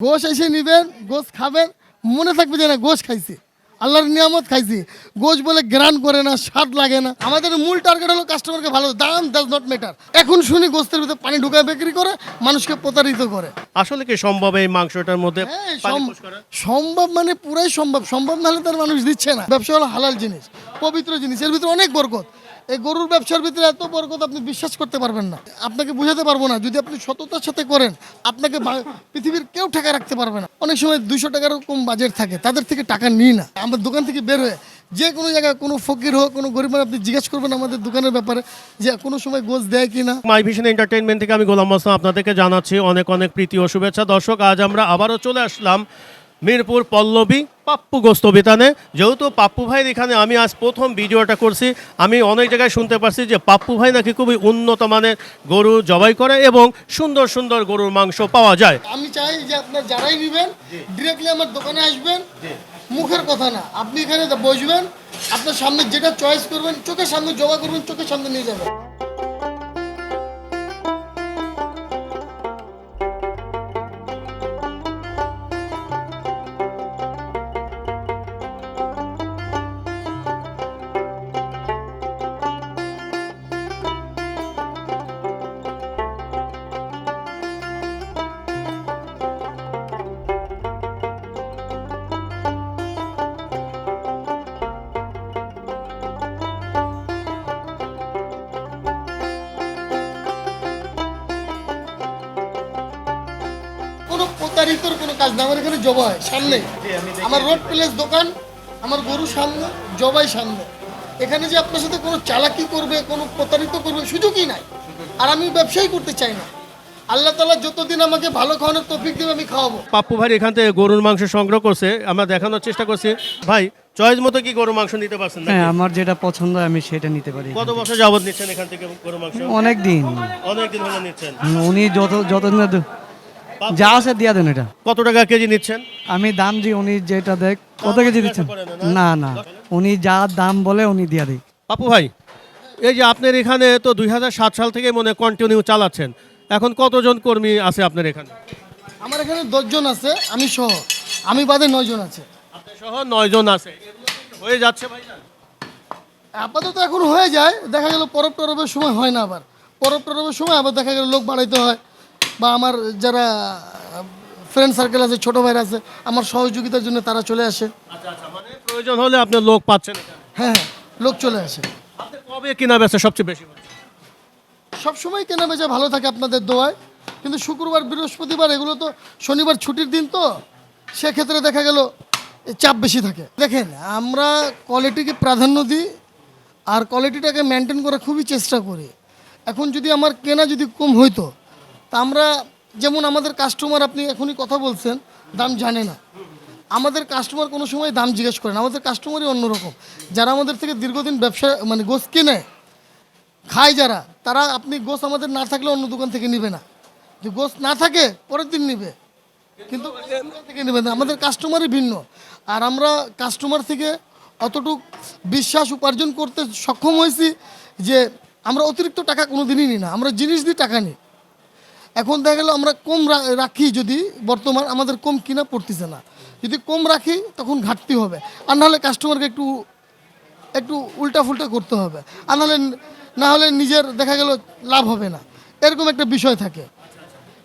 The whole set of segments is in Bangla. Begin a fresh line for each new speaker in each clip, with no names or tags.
গোশ এসে নিবেন গোশ খাবেন মনে থাকবে যে না গোশ খাইছি। আল্লাহর নিয়ামত খাইছি। গোশ বলে গ্রান করে না স্বাদ লাগে না। আমাদের মূল টার্গেট হলো কাস্টমারকে ভালো দাম ডাজ নট ম্যাটার এখন শুনি গোস্তের ভিতরে পানি ঢুকায় বিক্রি করে মানুষকে প্রতারিত করে।
আসলে কি সম্ভব এই মাংসটার মধ্যে
হ্যাঁ? সম্ভব মানে পুরাই সম্ভব। সম্ভব না হলে তার মানুষ দিচ্ছে না। ব্যবসা হলো হালাল জিনিস পবিত্র জিনিস এর ভিতরে অনেক বরকত। এই গরুর ব্যবসার ভিতরে এত বড় কথা আপনি বিশ্বাস করতে পারবেন না। আপনাকে বুঝাতে পারব না। যদি আপনি সততার সাথে করেন, আপনাকে পৃথিবীর কেউ টাকা রাখতে পারবে না। অনেক সময় দুইশো টাকার কম বাজেট থাকে, তাদের থেকে টাকা নিই না। আমার দোকান থেকে বের হয়ে যে কোনো জায়গায়, কোনো ফকির হোক, কোনো গরিব আপনি জিজ্ঞেস করবেন আমাদের দোকানের ব্যাপারে যে কোনো সময় গোছ দেয় কি না
মাই ভিশন এন্টারটেনমেন্ট থেকে আমি গোলাম মোস্তফা আপনাদেরকে জানাচ্ছি অনেক অনেক প্রীতি ও শুভেচ্ছা। দর্শক, আজ আমরা আবারও চলে আসলাম মিরপুর পল্লবী পাপ্পু গোস্ত বিতানে যেহেতু পাপ্পু ভাইয়ের এখানে আমি আজ প্রথম ভিডিওটা করছি আমি অনেক জায়গায় শুনতে পারছি যে পাপ্পু ভাই নাকি খুবই উন্নত মানের গরু জবাই করে এবং সুন্দর সুন্দর গরুর মাংস পাওয়া যায়।
আমি চাই যে আপনার যারাই নেবেন ডিরেক্টলি আমার দোকানে আসবেন মুখের কথা না আপনি এখানে বসবেন আপনার সামনে যেটা চয়েস করবেন চোখের সামনে জমা করবেন চোখের সামনে নিয়ে যাবেন। প্রতারিতর কোনো কাজ না আমার এখানে জবা হয় সামনে আমার রোড প্লেস দোকান আমার গরু সামনে জবাই সামনে। এখানে যে আপনার সাথে কোনো চালাকি করবে কোনো প্রতারিত করবে সুযোগই নাই। আর আমি ব্যবসাই করতে চাই না। আল্লাহ তালা যতদিন আমাকে ভালো খাওয়ানোর তফিক দেবে আমি খাওয়াবো।
পাপ্পু ভাই এখান থেকে গরুর মাংস সংগ্রহ করছে আমরা দেখানোর চেষ্টা করছি। ভাই চয়েস মতো কি গরুর মাংস নিতে পারছেন
হ্যাঁ আমার যেটা পছন্দ আমি সেটা নিতে পারি
কত বছর যাবত নিচ্ছেন এখান থেকে গরুর মাংস?
অনেক দিন
অনেক দিন হলো নিচ্ছেন
উনি যত যত যা আছে দিয়া দেন এটা।
কত টাকা কেজি নিচ্ছেন?
আমি দাম দিই উনি যেটা দেখ কত কেজি দিচ্ছেন? না না উনি যা দাম বলে উনি দিয়া দেয়
পাপু ভাই এই যে আপনার এখানে তো দুই হাজার সাত সাল থেকে মনে কন্টিনিউ চালাচ্ছেন। এখন কতজন কর্মী আছে আপনার এখানে?
আমার এখানে দশজন আছে আমি সহ। আমি বাদে নয়জন আছে।
সহ নয় জন আছে। হয়ে যাচ্ছে ভাই।
আপাতত এখন হয়ে যায় দেখা গেল পরব টরবের সময় হয় না আবার। পরব টরবের সময় আবার দেখা গেল লোক বাড়াইতে হয়। বা আমার যারা ফ্রেন্ড সার্কেল আছে ছোটো ভাইরা আছে আমার সহযোগিতার জন্য তারা চলে আসে।
আচ্ছা আচ্ছা মানে প্রয়োজন হলে আপনার লোক পাচ্ছেন
হ্যাঁ হ্যাঁ লোক চলে আসে।
কবে কেনা বেচা সবচেয়ে বেশি হচ্ছে?
সব সময় কেনা বেচা ভালো থাকে আপনাদের দোয়ায় কিন্তু শুক্রবার বৃহস্পতিবার এগুলো তো শনিবার ছুটির দিন তো সেক্ষেত্রে দেখা গেল চাপ বেশি থাকে। দেখেন আমরা কোয়ালিটিকে প্রাধান্য দিই আর কোয়ালিটিটাকে মেনটেন করার খুবই চেষ্টা করি। এখন যদি আমার কেনা যদি কম হইতো তা আমরা যেমন আমাদের কাস্টমার আপনি এখনই কথা বলছেন, দাম জানে না। আমাদের কাস্টমার কোনো সময় দাম জিজ্ঞেস করে না, আমাদের কাস্টমারই অন্যরকম। যারা আমাদের থেকে দীর্ঘদিন ব্যবসা মানে গোস কেনে, খায় যারা, তারা আপনি গোস আমাদের না থাকলে অন্য দোকান থেকে নিবে না। যে গোস না থাকে, পরের দিন নিবে। কিন্তু থেকে নেবে না, আমাদের কাস্টমারই ভিন্ন। আর আমরা কাস্টমার থেকে অতটুক বিশ্বাস উপার্জন করতে সক্ষম হয়েছি যে আমরা অতিরিক্ত টাকা কোনো দিনই নিই না। আমরা জিনিস দিয়ে টাকা নিই। এখন দেখা গেল আমরা কম রাখি যদি, বর্তমান আমাদের কম কিনা পড়তেছে না। যদি কম রাখি, তখন ঘাটতি হবে। আর নাহলে কাস্টমারকে একটু একটু উল্টা ফুল্টা করতে হবে। আর নাহলে, না হলে নিজের দেখা গেল লাভ হবে না। এরকম একটা বিষয় থাকে।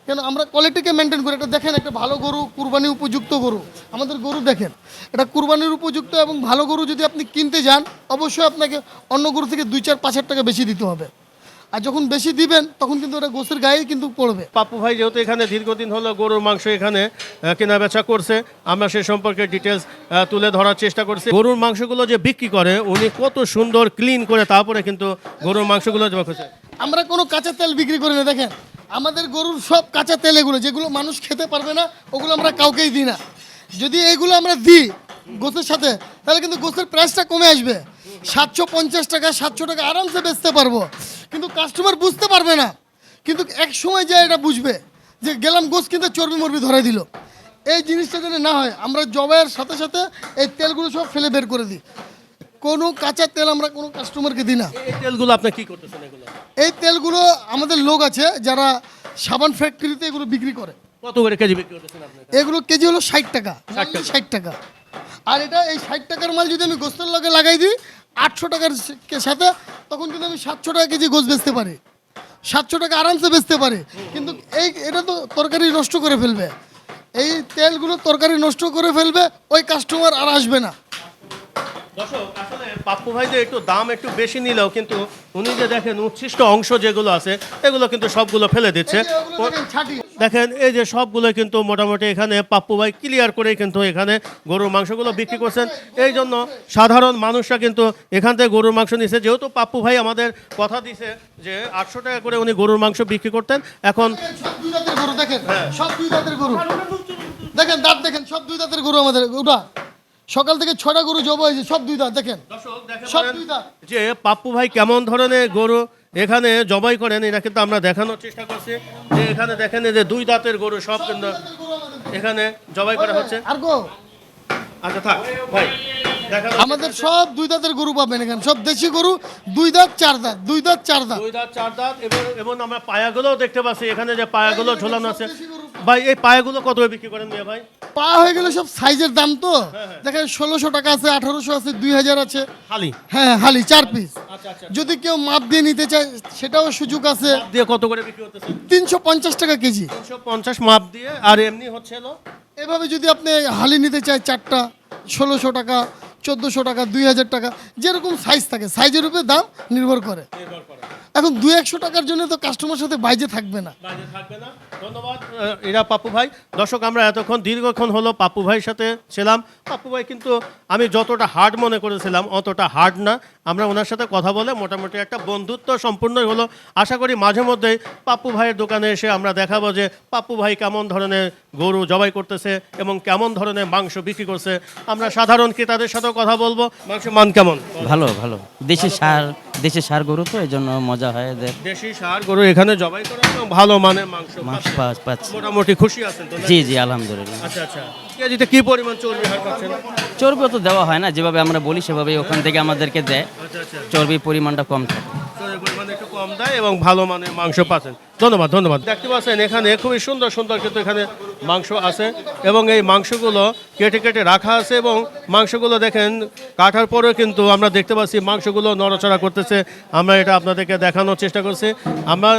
কেন, আমরা কোয়ালিটিকে মেনটেন করি। এটা দেখেন, একটা ভালো গরু কুরবানি উপযুক্ত গরু। আমাদের গরু দেখেন। এটা কুরবানির উপযুক্ত এবং ভালো গরু যদি আপনি কিনতে যান, অবশ্যই আপনাকে অন্য গরু থেকে দুই, চার, পাঁচ হাজার টাকা বেশি দিতে হবে। আর যখন বেশি দিবেন তখন কিন্তু ওটা গোসের গায়ে কিন্তু পড়বে।
পাপ্পু ভাই যেহেতু এখানে দীর্ঘদিন হলো গরুর মাংস এখানে কেনা বেচা করছে আমরা সে সম্পর্কে ডিটেলস তুলে ধরার চেষ্টা করছি। গরুর মাংসগুলো যে বিক্রি করে উনি কত সুন্দর ক্লিন করে তারপরে কিন্তু গরুর মাংসগুলো করছে।
আমরা কোনো কাঁচা তেল বিক্রি করি না দেখেন। আমাদের গরুর সব কাঁচা তেল এগুলো যেগুলো মানুষ খেতে পারবে না ওগুলো আমরা কাউকেই দিই না। যদি এইগুলো আমরা দিই গোসের সাথে তাহলে কিন্তু গোসের প্রাইসটা কমে আসবে। সাতশো পঞ্চাশ টাকা সাতশো টাকা আরামসে বেচতে পারব। কিন্তু কাস্টমার বুঝতে পারবে না। কিন্তু এক সময় যে এটা বুঝবে যে গেলাম গোস কিনতে চর্বি মর্বি ধরে দিল। এই জিনিসটা যেন না হয় আমরা জবাইয়ের সাথে সাথে এই তেলগুলো সব ফেলে বের করে দিই। কোনো কাঁচা তেল আমরা কোনো কাস্টমারকে দিই না।
এই তেলগুলো আপনি কি করতেছেন এগুলো?
এই তেলগুলো আমাদের লোক আছে যারা সাবান ফ্যাক্টরিতে এগুলো বিক্রি করে।
কত করে কেজি বিক্রি করতেছেন আপনি?
এগুলো কেজি হলো ষাট টাকা। ষাট টাকা। আর এটা এই ষাট টাকার মাল যদি আমি গোস্তের লগে লাগাই দিই আটশো টাকার সাথে, তখন কিন্তু আমি সাতশো টাকা কেজি গোছ বেচতে পারি। সাতশো টাকা আরামসে বেচতে পারি। কিন্তু এই, এটা তো তরকারি নষ্ট করে ফেলবে। এই তেলগুলো তরকারি নষ্ট করে ফেলবে, ওই কাস্টমার আর আসবে না।
দর্শক আসলে পাপ্পু ভাই যে একটু দাম একটু বেশি নিলেও কিন্তু উনি যে দেখেন উচ্ছিষ্ট অংশ যেগুলো আছে এগুলো কিন্তু সবগুলো ফেলে দিচ্ছে।
দেখেন
এই যে সবগুলো কিন্তু মোটামুটি এখানে পাপ্পু ভাই ক্লিয়ার করে কিন্তু এখানে গরুর মাংসগুলো বিক্রি করছেন। এই জন্য সাধারণ মানুষরা কিন্তু এখান থেকে গরুর মাংস নিছে। যেহেতু পাপ্পু ভাই আমাদের কথা দিছে যে আটশো টাকা করে উনি গরুর মাংস বিক্রি করতেন এখন
সব দুই দাঁতের গরু দেখেন সব দুই দাঁতের গরু। দেখেন দাঁত দেখেন সব দুই দাঁতের গরু আমাদের ওটা সকাল থেকে ছটা গরু জবা হয়েছে সব দুই দাঁত দেখেন। সব দুই দাঁত।
যে পাপ্পু ভাই কেমন ধরনের গরু এখানে জবাই করেন এটা কিন্তু আমরা দেখানোর চেষ্টা করছি। যে এখানে দেখেন এই যে দুই দাঁতের গরু সব কিন্তু এখানে জবাই করা হচ্ছে।
আর গো।
আচ্ছা থাক ভাই।
আমাদের সব দুই দাঁতের গরু পাবেন এখানে। সব দেশি গরু দুই দাঁত চার দাঁত দুই দাঁত চার দাঁত।
দুই দাঁত চার দাঁত এবং এবং আমরা পায়াগুলোও দেখতে পাচ্ছি। এখানে যে পায়াগুলো ঝোলানো আছে। ভাই এই পায়াগুলো কত বিক্রি করেন মিয়া ভাই?
পা হয়ে গেলে সব সাইজের দাম তো। দেখেন ষোলোশো টাকা আছে আঠারোশো আছে দুই হাজার আছে।
হালি?
হ্যাঁ হালি চার পিস
আচ্ছা আচ্ছা
যদি কেউ মাপ দিয়ে নিতে চায় সেটাও সুযোগ আছে।
দিয়ে কত করে বিক্রি
তিনশো পঞ্চাশ টাকা কেজি।
তিনশো পঞ্চাশ মাপ দিয়ে আর এমনি হচ্ছে
এভাবে যদি আপনি হালি নিতে চায় চারটা ষোলোশো টাকা চোদ্দোশো টাকা দুই হাজার টাকা যেরকম সাইজ থাকে সাইজের উপরে দাম নির্ভর করে। এখন দু একশো টাকার জন্য তো কাস্টমার সাথে বাইজে থাকবে না।
বাইরে থাকবে না। ধন্যবাদ এরা পাপ্পু ভাই। দর্শক আমরা এতক্ষণ দীর্ঘক্ষণ হলো পাপ্পু ভাইয়ের সাথে ছিলাম। পাপ্পু ভাই কিন্তু আমি যতটা হার্ড মনে করেছিলাম অতটা হার্ড না। আমরা ওনার সাথে কথা বলে মোটামুটি একটা বন্ধুত্ব সম্পূর্ণই হলো। আশা করি মাঝে মধ্যেই পাপ্পু ভাইয়ের দোকানে এসে আমরা দেখাবো যে পাপ্পু ভাই কেমন ধরনের গরু জবাই করতেছে এবং কেমন ধরনের মাংস বিক্রি করছে। আমরা সাধারণ ক্রেতাদের সাথেও কথা বলব। মাংস মান কেমন?
ভালো ভালো। দেশি সার দেশি সার গরু তো এই জন্য মজা হয় এদের।
দেশি সার গরু এখানে জবাই করা ভালো মানের মাংস
মাংস। পাচ্ছি।
মোটামুটি খুশি আছেন তো নাকি?
জি জি আলহামদুলিল্লাহ।
আচ্ছা আচ্ছা। কেজিতে কি পরিমাণ চর্বি হার পাচ্ছেন?
চর্বি তো দেওয়া হয় না যেভাবে আমরা বলি সেভাবে ওখান থেকে আমাদেরকে দেয়।
আচ্ছা আচ্ছা।
চর্বির পরিমাণটা কম থাকে।
চর্বির পরিমাণ একটু কম দেয় এবং ভালো মানের মাংস পাচ্ছেন। ধন্যবাদ ধন্যবাদ। দেখতে পাচ্ছেন, এখানে খুবই সুন্দর সুন্দর কিন্তু এখানে মাংস আছে এবং এই মাংসগুলো কেটে কেটে রাখা আছে এবং মাংসগুলো দেখেন, কাটার পরেও কিন্তু আমরা দেখতে পাচ্ছি মাংসগুলো নড়াচড়া করতেছে। আমরা এটা আপনাদেরকে দেখানোর চেষ্টা করছি। আমরা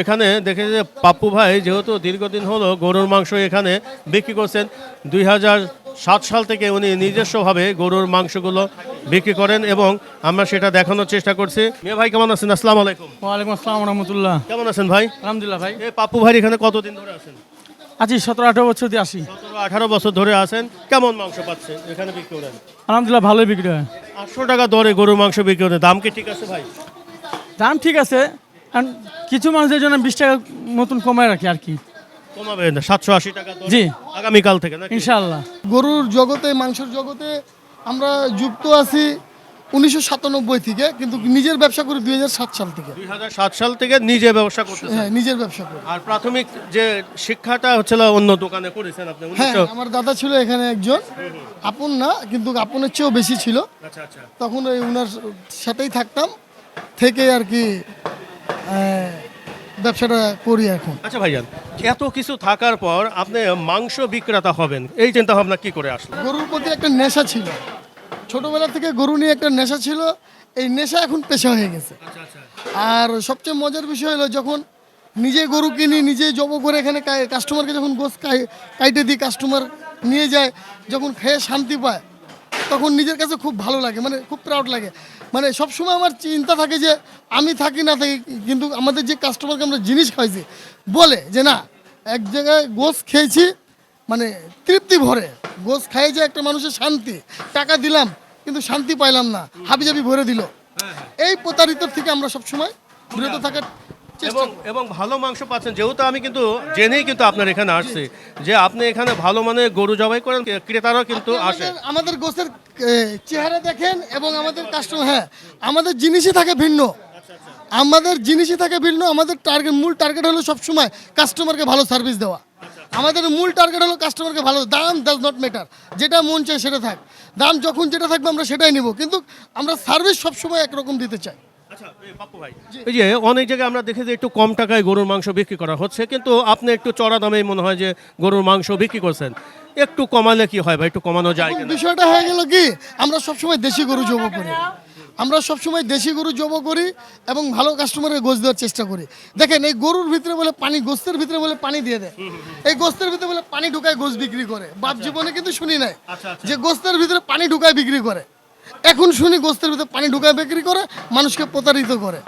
এখানে দেখে যে পাপ্পু ভাই যেহেতু দীর্ঘদিন হলো গরুর মাংস এখানে বিক্রি করছেন, দুই হাজার সাত সাল থেকে উনি নিজস্বভাবে গরুর মাংসগুলো বিক্রি করেন এবং আমরা সেটা দেখানোর চেষ্টা করছি। মিয়া ভাই কেমন আছেন? আসসালামু আলাইকুম।
ওয়ালাইকুম আসসালাম রহমতুল্লাহ।
কেমন আছেন ভাই?
আলহামদুলিল্লাহ ভাই।
এই পাপ্পু ভাই এখানে কতদিন ধরে আছেন?
আছি সতেরো আঠারো বছর দিয়ে আসি।
সতেরো আঠারো বছর ধরে আছেন। কেমন মাংস পাচ্ছেন? এখানে বিক্রি করেন?
আলহামদুলিল্লাহ ভালোই বিক্রি হয়।
আটশো টাকা দরে গরুর মাংস বিক্রি করেন। দাম কি ঠিক আছে ভাই?
দাম ঠিক আছে। আর কিছু মানুষের জন্য বিশ টাকা মতন কমায় রাখি আর কি।
কমাবেন? সাতশো আশি টাকা
জি।
আগামীকাল থেকে নাকি?
ইনশাআল্লাহ।
গরুর জগতে মাংসের জগতে আমরা যুক্ত আছি উনিশশো সাতানব্বই থেকে কিন্তু নিজের ব্যবসা করি দুই হাজার সাত সাল থেকে।
দুই সাত সাল থেকে নিজে ব্যবসা করতেছেন?
হ্যাঁ নিজের ব্যবসা করি।
আর প্রাথমিক যে শিক্ষাটা হচ্ছিল অন্য দোকানে করেছেন আপনি
হ্যাঁ আমার দাদা ছিল এখানে একজন। আপন না কিন্তু আপনের চেয়েও বেশি ছিল।
আচ্ছা আচ্ছা।
তখন ওই ওনার সাথেই থাকতাম। থেকে আর কি আহ, ব্যবসাটা করি এখন।
আচ্ছা ভাইজান এত কিছু থাকার পর আপনি মাংস বিক্রেতা হবেন এই চিন্তা ভাবনা কি করে আসলো?
গরুর প্রতি একটা নেশা ছিল। ছোটবেলা থেকে গরু নিয়ে একটা নেশা ছিল এই নেশা এখন পেশা হয়ে গেছে।
আচ্ছা আচ্ছা
আর সবচেয়ে মজার বিষয় হলো যখন নিজে গরু কিনি নিজে জব করে এখানে কাস্টমারকে যখন গোস কাই- কাইটে দিই কাস্টমার নিয়ে যায় যখন খেয়ে শান্তি পায় তখন নিজের কাছে খুব ভালো লাগে মানে খুব প্রাউড লাগে। মানে সবসময় আমার চিন্তা থাকে যে আমি থাকি না থাকি কিন্তু আমাদের যে কাস্টমারকে আমরা জিনিস খাইছি বলে যে না এক জায়গায় গোস খেয়েছি মানে তৃপ্তি ভরে। গোস খাই যে একটা মানুষের শান্তি টাকা দিলাম কিন্তু শান্তি পাইলাম না হাবিজাবি ভরে দিল। এই প্রতারিত থেকে আমরা সবসময় বিরত থাকার
এবং এবং ভালো মাংস পাচ্ছেন। যেহেতু আমি কিন্তু জেনেই কিন্তু আপনার এখানে আসছি যে আপনি এখানে ভালো মানে গরু জবাই করেন ক্রেতারাও কিন্তু আসে
আমাদের- গোসের চেহারা দেখেন এবং আমাদের কাস্টমার হ্যাঁ আমাদের জিনিসই থাকে ভিন্ন। আমাদের জিনিসই থাকে ভিন্ন আমাদের টার্গেট মূল টার্গেট হলো সবসময় কাস্টমারকে ভালো সার্ভিস দেওয়া। আমাদের মূল টার্গেট হলো কাস্টমারকে ভালো দাম ডাজ নট ম্যাটার যেটা মন চায় সেটা থাক। দাম যখন যেটা থাকবে আমরা সেটাই নিব। কিন্তু আমরা সার্ভিস সবসময় একরকম দিতে চাই।
এই ভাই। এই যে অনেক জায়গায় আমরা দেখি যে একটু কম টাকায় গরুর মাংস বিক্রি করা হচ্ছে কিন্তু আপনি একটু চড়া দামে মনে হয় যে গরুর মাংস বিক্রি করছেন। একটু কমালে কি হয় ভাই? একটু কমানো যায়
বিষয়টা হয়ে গেল কি আমরা সবসময় দেশি গরু জব করি। আমরা সবসময় দেশি গরু জব করি এবং ভালো কাস্টমারের গোছ দেওয়ার চেষ্টা করি। দেখেন এই গরুর ভিতরে বলে পানি গোস্তের ভিতরে বলে পানি দিয়ে দেয়। এই গোস্তের ভিতরে বলে পানি ঢুকায় গোছ বিক্রি করে। বাপ জীবনে কিন্তু শুনি নাই
আচ্ছা, আচ্ছা।
যে গোস্তের ভিতরে পানি ঢুকায় বিক্রি করে। এখন শুনি গোস্তের ভিতরে পানি ঢুকায় বিক্রি করে, মানুষকে প্রতারিত করে।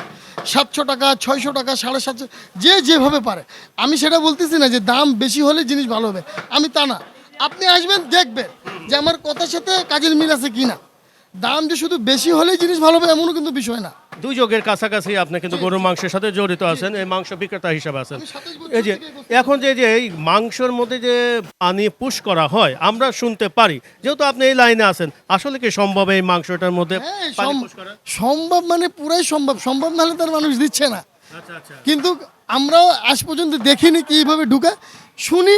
সাতশো টাকা, ছয়শো টাকা, সাড়ে সাতশো, যে যেভাবে পারে। আমি সেটা বলতেছি না যে দাম বেশি হলে জিনিস ভালো হবে। আমি তা না। আপনি আসবেন, দেখবেন যে আমার কথার সাথে কাজের মিল আছে কি না দাম যে শুধু বেশি হলেই জিনিস ভালো হবে এমনও কিন্তু বিষয় না।
দুই যোগের কাছাকাছি আপনি কিন্তু গরুর মাংসের সাথে জড়িত আছেন এই মাংস বিক্রেতা হিসাবে আছেন। এই যে এখন যে যে এই মাংসের মধ্যে যে পানি পুশ করা হয় আমরা শুনতে পারি। যেহেতু আপনি এই লাইনে আছেন আসলে কি সম্ভব এই মাংসটার মধ্যে
হ্যাঁ,
পানি
সম-
করা?
সম্ভব মানে পুরাই সম্ভব। সম্ভব না নাহলে তার মানুষ দিচ্ছে না।
আচ্ছা আচ্ছা।
কিন্তু আমরাও আজ পর্যন্ত দেখিনি কীভাবে ঢুকে। শুনি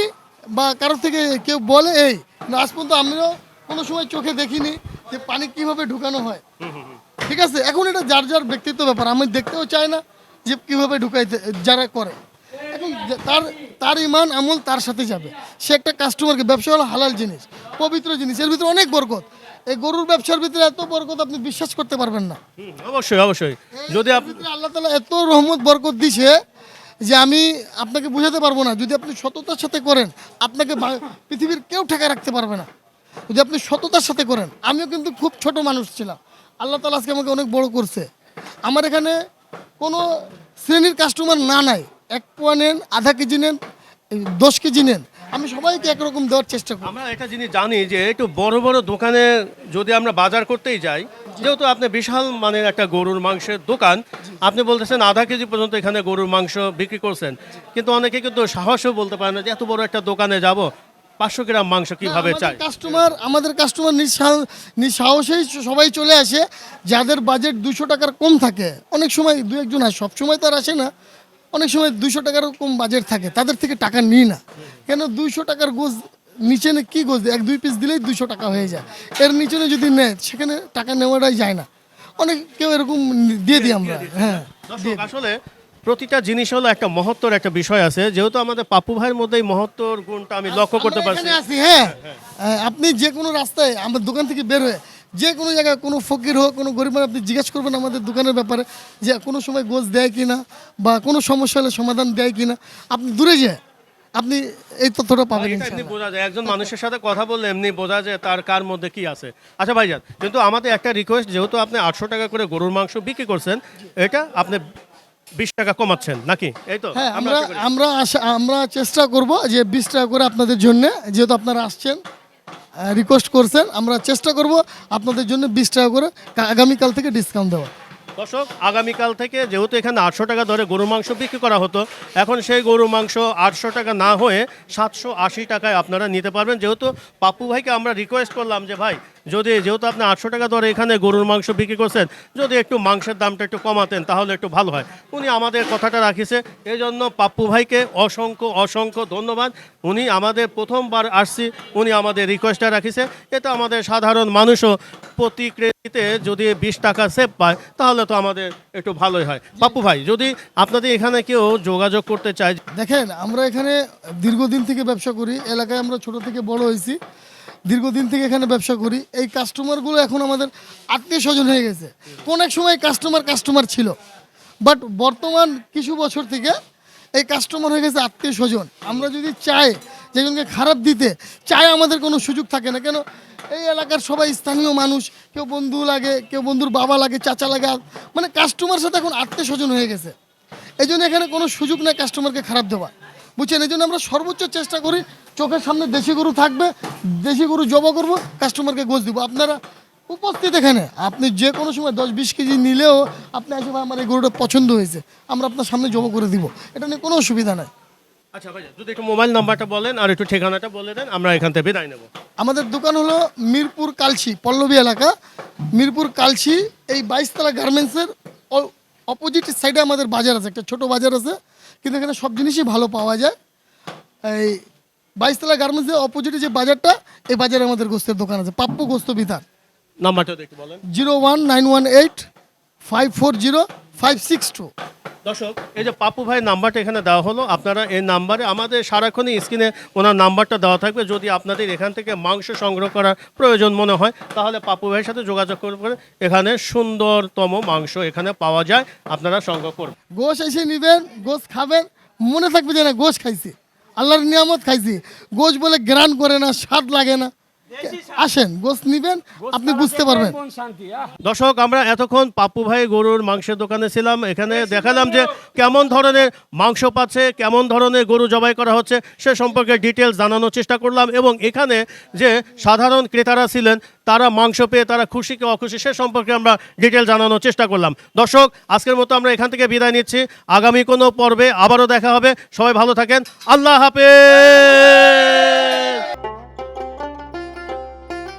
বা কারোর থেকে কেউ বলে এই না আজ পর্যন্ত আমরাও কোনো সময় চোখে দেখিনি। যে পানি কীভাবে ঢুকানো হয়। ঠিক আছে? এখন এটা যার যার ব্যক্তিত্ব ব্যাপার আমি দেখতেও চাই না যে কীভাবে ঢুকাইতে যারা করে। এখন তার তার ইমান আমল তার সাথে যাবে। সে একটা কাস্টমারকে ব্যবসা হলো হালাল জিনিস পবিত্র জিনিস এর ভিতরে অনেক বরকত। এই গরুর ব্যবসার ভিতরে এত বরকত আপনি বিশ্বাস করতে পারবেন না।
অবশ্যই অবশ্যই। যদি আপনি
আল্লাহ তালা এত রহমত বরকত দিছে যে আমি আপনাকে বুঝাতে পারব না। যদি আপনি সততার সাথে করেন আপনাকে পৃথিবীর কেউ ঠেকায় রাখতে পারবে না। যদি আপনি সততার সাথে করেন। আমিও কিন্তু খুব ছোট মানুষ ছিলাম। আল্লাহ তালা আজকে আমাকে অনেক বড় করছে। আমার এখানে কোনো শ্রেণির কাস্টমার না নাই। এক পোয়া নেন, আধা কেজি নেন দশ কেজি নেন। আমি সবাইকে একরকম দেওয়ার চেষ্টা করি।
আমরা একটা জিনিস জানি যে একটু বড় বড় দোকানে যদি আমরা বাজার করতেই যাই, যেহেতু আপনি বিশাল মানের একটা গরুর মাংসের দোকান, আপনি বলতেছেন আধা কেজি পর্যন্ত এখানে গরুর মাংস বিক্রি করছেন। কিন্তু অনেকে কিন্তু সাহসও বলতে পারে না যে এত বড় একটা দোকানে যাব। পাঁচশো গ্রাম মাংস কীভাবে চাই?
কাস্টমার আমাদের কাস্টমার নিঃসাহসেই সবাই চলে আসে। যাদের বাজেট দুশো টাকার কম থাকে অনেক সময় দু একজন আসে সব সময় তো আর আসে না। অনেক সময় দুশো টাকার কম বাজেট থাকে তাদের থেকে টাকা নিই না। কেন দুইশো টাকার গোজ নিচে কী গোজ? এক দুই পিস দিলেই দুশো টাকা হয়ে যায়। এর নিচে যদি নেয় সেখানে টাকা নেওয়াটাই যায় না। অনেক কেউ এরকম দিয়ে দিই আমরা। হ্যাঁ
আসলে প্রতিটা জিনিস হলো একটা মহত্বর একটা বিষয় আছে। যেহেতু আমাদের পাপু ভাইয়ের মধ্যে এই মহত্বর গুণটা আমি লক্ষ্য করতে পারছি।
আছি হ্যাঁ। আপনি যে কোনো রাস্তায় আমার দোকান থেকে বের হয়ে যে কোনো জায়গায় কোনো ফকির হোক কোনো গরিব মানুষ আপনি জিজ্ঞেস করবেন আমাদের দোকানের ব্যাপারে যে কোনো সময় গোছ দেয় কিনা বা কোনো সমস্যা হলে সমাধান দেয় কি না আপনি দূরে যায় আপনি এই তথ্যটা পাবেন
এমনি বোঝা যায়। একজন মানুষের সাথে কথা বললে এমনি বোঝা যায় তার কার মধ্যে কি আছে। আচ্ছা ভাইজান কিন্তু আমাদের একটা রিকোয়েস্ট যেহেতু আপনি আটশো টাকা করে গরুর মাংস বিক্রি করছেন এটা আপনি বিশ টাকা কমাচ্ছেন নাকি? এই তো
হ্যাঁ
আমরা
আমরা
আশা
আমরা চেষ্টা করব যে বিশ টাকা করে আপনাদের জন্য যেহেতু আপনারা আসছেন রিকোয়েস্ট করছেন আমরা চেষ্টা করব আপনাদের জন্য বিশ টাকা করে আগামীকাল থেকে ডিসকাউন্ট দেওয়া
দর্শক আগামীকাল থেকে যেহেতু এখানে আটশো টাকা ধরে গরুর মাংস বিক্রি করা হতো এখন সেই গরুর মাংস আটশো টাকা না হয়ে সাতশো আশি টাকায় আপনারা নিতে পারবেন। যেহেতু পাপ্পু ভাইকে আমরা রিকোয়েস্ট করলাম যে ভাই যদি যেহেতু আপনি আটশো টাকা ধরে এখানে গরুর মাংস বিক্রি করছেন, যদি একটু মাংসের দামটা একটু কমাতেন, তাহলে একটু ভালো হয়। উনি আমাদের কথাটা রাখিছে। এই জন্য পাপ্পু ভাইকে অসংখ্য অসংখ্য ধন্যবাদ। উনি আমাদের প্রথমবার আসছি, উনি আমাদের রিকোয়েস্টটা রাখিছে। এটা আমাদের সাধারণ মানুষও প্রতি ক্রেডিতে যদি বিশ টাকা সেভ পায়, তাহলে তো আমাদের একটু ভালোই হয়। পাপ্পু ভাই, যদি আপনাদের এখানে কেউ যোগাযোগ করতে চায়
দেখেন, আমরা এখানে দীর্ঘদিন থেকে ব্যবসা করি। এলাকায় আমরা ছোট থেকে বড় হয়েছি। দীর্ঘদিন থেকে এখানে ব্যবসা করি, এই কাস্টমারগুলো এখন আমাদের আত্মীয় স্বজন হয়ে গেছে। কোন এক সময় কাস্টমার কাস্টমার ছিল বাট বর্তমান কিছু বছর থেকে এই কাস্টমার হয়ে গেছে আত্মীয় স্বজন। আমরা যদি চাই যে একজনকে খারাপ দিতে, চাই আমাদের কোনো সুযোগ থাকে না। কেন? এই এলাকার সবাই স্থানীয় মানুষ, কেউ বন্ধু লাগে, কেউ বন্ধুর বাবা লাগে, চাচা লাগে। মানে কাস্টমার সাথে এখন আত্মীয় স্বজন হয়ে গেছে। এই জন্য এখানে কোনো সুযোগ নেই কাস্টমারকে খারাপ দেওয়া। বুঝছেন? এই জন্য আমরা সর্বোচ্চ চেষ্টা করি চোখের সামনে দেশি গরু থাকবে দেশি গরু জবা করব কাস্টমারকে গোছ দিব। আপনারা উপস্থিত এখানে আপনি যে কোনো সময় দশ বিশ কেজি নিলেও আপনি ভাই আমার এই গরুটা পছন্দ হয়েছে আমরা আপনার সামনে জবা করে দিব। এটা নিয়ে কোনো অসুবিধা নাই।
আচ্ছা ভাই যদি একটু মোবাইল নাম্বারটা বলেন আর একটু ঠিকানাটা বলে দেন আমরা এখান থেকে বিদায় নেব।
আমাদের দোকান হলো মিরপুর কালসি পল্লবী এলাকা। মিরপুর কালসি এই বাইশতলা গার্মেন্টসের অপোজিট সাইডে আমাদের বাজার আছে একটা ছোট বাজার আছে। কিন্তু এখানে সব জিনিসই ভালো পাওয়া যায়। এই বাইশতলা গার্মেন্টসের অপোজিটে যে বাজারটা এই বাজারে আমাদের গোস্তের দোকান আছে। পাপ্পু গোস্ত বিধান।
নাম্বারটা একটু বলেন।
Zero one nine one eight five four zero five six two.
দর্শক, এই যে পাপ্পু ভাই নাম্বারটা এখানে দেওয়া হলো, আপনারা এই নাম্বারে আমাদের সারাক্ষণই স্ক্রিনে ওনার নাম্বারটা দেওয়া থাকবে। যদি আপনাদের এখান থেকে মাংস সংগ্রহ করার প্রয়োজন মনে হয়, তাহলে পাপ্পু ভাইয়ের সাথে যোগাযোগ করে এখানে সুন্দরতম মাংস এখানে পাওয়া যায়, আপনারা সংগ্রহ করবেন।
গোশ এসে নেবেন, গোশ খাবেন, মনে থাকবে যে না গোশ খাইছি। আল্লাহর নিয়ামত খাইছি। গোশ বলে গ্রান করে না, স্বাদ লাগে না। আসেন গোশ নিবেন আপনি বুঝতে পারবেন।
দর্শক আমরা এতক্ষণ পাপ্পু ভাই গরুর মাংসের দোকানে ছিলাম। এখানে দেখালাম যে কেমন ধরনের মাংস পাচ্ছে কেমন ধরনের গরু জবাই করা হচ্ছে সে সম্পর্কে ডিটেলস জানানোর চেষ্টা করলাম এবং এখানে যে সাধারণ ক্রেতারা ছিলেন তারা মাংস পেয়ে তারা খুশি কি অখুশি সে সম্পর্কে আমরা ডিটেল জানানোর চেষ্টা করলাম। দর্শক আজকের মতো আমরা এখান থেকে বিদায় নিচ্ছি। আগামী কোনো পর্বে আবারও দেখা হবে। সবাই ভালো থাকেন। আল্লাহ হাফেজ!